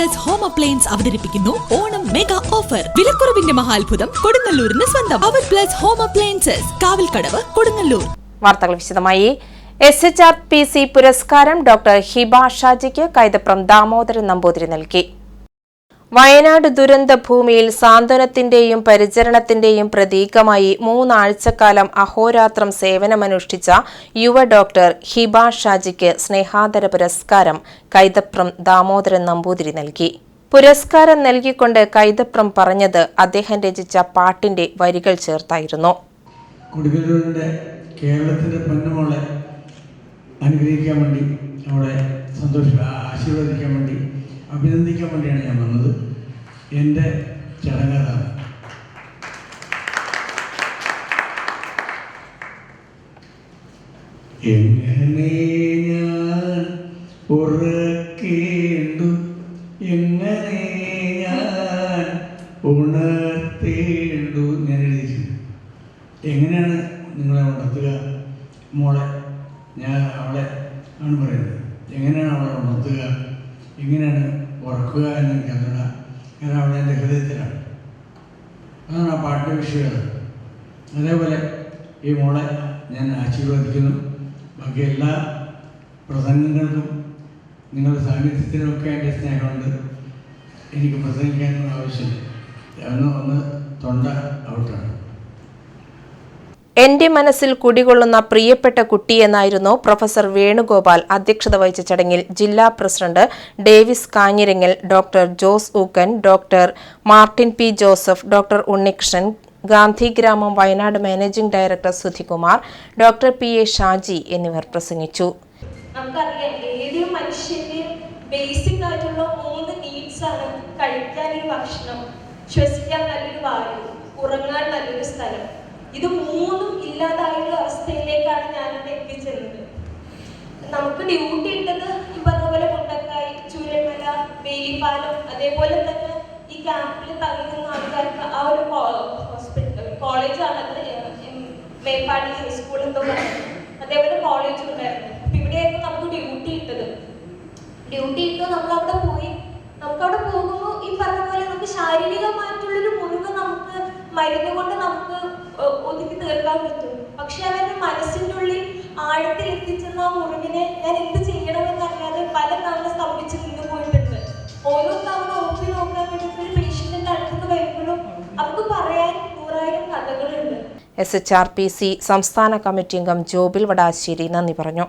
Appliance അവതരിപ്പിക്കുന്നു Onam mega offer വിലക്കുറവിന്റെ മഹാത്ഭുതം കൊടുങ്ങല്ലൂരിന് സ്വന്തം. അവർ plus home appliances Kavalkadavu Kodungallur. വാർത്തകൾ വിശദമായി. S H R P C പുരസ്കാരം ഡോക്ടർ ഹിബ ഷാജിക്ക് കൈതപ്രം ദാമോദരൻ നമ്പൂതിരി നൽകി. വയനാട് ദുരന്ത ഭൂമിയിൽ സാന്ത്വനത്തിന്റെയും പരിചരണത്തിന്റെയും പ്രതീകമായി മൂന്നാഴ്ചക്കാലം അഹോരാത്രം സേവനമനുഷ്ഠിച്ച യുവ ഡോക്ടർ ഹിബ ഷാജിക്ക് സ്നേഹാദര പുരസ്കാരം കൈതപ്രം ദാമോദരൻ നമ്പൂതിരി നൽകി. പുരസ്കാരം നൽകിക്കൊണ്ട് കൈതപ്രം പറഞ്ഞത് അദ്ദേഹം രചിച്ച പാട്ടിന്റെ വരികൾ ചേർത്തായിരുന്നു. പൊന്നുമോളെ അനുഗ്രഹിക്കാൻ വേണ്ടി അവളെ സന്തോഷ ആശീർവദിക്കാൻ വേണ്ടി അഭിനന്ദിക്കാൻ വേണ്ടിയാണ് ഞാൻ വന്നത്. എന്റെ ചടങ്ങതാണ് എങ്ങനെ ഞാൻ ഉറക്കേണ്ടു? എങ്ങനെ ഞാൻ ഉണർത്തേണ്ടു? ഞാൻ എഴുതിയിട്ടുണ്ട്. എങ്ങനെയാണ് നിങ്ങളെ ഉണർത്തുക? മോളെ ഞാൻ അവളെ ആണ് പറയുന്നത്. എങ്ങനെയാണ് അവളെ ഉണർത്തുക? എങ്ങനെയാണ് ഉറക്കുക എന്ന് എന്താണ് ഞാൻ അവിടെ എന്റെ ഹൃദയത്തിലാണ്. അതാണ് ആ പാട്ടിന്റെ വിഷയം അതേപോലെ ഈ മോളെ ഞാൻ ആശീർവദിക്കുന്നു. ബാക്കി എല്ലാ പ്രസംഗങ്ങൾക്കും നിങ്ങളുടെ സാന്നിധ്യത്തിനൊക്കെ എന്റെ സ്നേഹമുണ്ട്. എനിക്ക് പ്രസംഗിക്കാനൊന്നും ആവശ്യമില്ല. ഒന്ന് ഒന്ന് തൊണ്ട ഔട്ടാണ്. എന്റെ മനസ്സിൽ കുടികൊള്ളുന്ന പ്രിയപ്പെട്ട കുട്ടി എന്നായിരുന്നു പ്രൊഫസർ വേണുഗോപാൽ അധ്യക്ഷത വഹിച്ച ചടങ്ങിൽ ജില്ലാ president Davis Kanjirangal doctor Jose Ookken doctor Martin P Joseph doctor Unnikrishnan Gandhigramam Wayanad managing director Sudhikumar doctor P A Shaji എന്നിവർ പ്രസംഗിച്ചു. നമുക്കറിയാം ബേസിക് ആയിട്ടുള്ള മൂന്ന് ആണ് ഭക്ഷണം ശ്വസിക്കാൻ നല്ലൊരു വായു ഉറങ്ങാൻ നല്ലൊരു സ്ഥലം. ഇത് മൂന്നും ഇല്ലാതായ ഒരു അവസ്ഥയിലേക്കാണ് ഞാൻ എത്തിച്ചേർന്നത് നമുക്ക് ഡ്യൂട്ടി ഇട്ടത് ഈ പറഞ്ഞ പോലെ മുണ്ടക്കായി ചൂരന്മല വേലിപ്പാലം അതേപോലെ തന്നെ ഈ ക്യാമ്പിൽ തങ്ങുന്ന ആൾക്കാർക്ക് ആ ഒരു ഹോസ്പിറ്റൽ കോളേജാണത് മേപ്പാടി ഹൈസ്കൂൾ എന്തോ അതേപോലെ കോളേജ് ഉണ്ടായിരുന്നു. അപ്പൊ ഇവിടെയായിരുന്നു നമുക്ക് ഡ്യൂട്ടി ഇട്ടത്. ഡ്യൂട്ടി ഇട്ടോ നമ്മൾ അവിടെ പോയി. നമുക്ക് അവിടെ പോകുമ്പോൾ ഈ പറഞ്ഞ പോലെ നമുക്ക് ശാരീരികമായിട്ടുള്ളൊരു മുറിവ് നമുക്ക് മരുന്ന് കൊണ്ട് ഒതുക്കി തീർക്കാൻ പറ്റും. പക്ഷെ അവരുടെ മനസ്സിന്റെ ഉള്ളിൽ ആഴത്തിൽ എത്തിച്ചെന്ന ആ മുറിവിനെ ഞാൻ എന്ത് ചെയ്യണമെന്നറിയാതെ പല തവണ സ്തംഭിച്ച് നിന്ന് പോയിട്ടുണ്ട്. ഓരോ തവണ ഓപ്പി നോക്കാൻ വേണ്ടിയിട്ട് ഒരു പേഷ്യന്റിന്റെ അടുത്ത് വരുമ്പോഴും അവർക്ക് പറയാൻ നൂറായിരം കഥകളുണ്ട്. S H R P C സംസ്ഥാന കമ്മിറ്റി അംഗം ജോബിൽ വടാശ്ശേരി നന്ദി പറഞ്ഞു.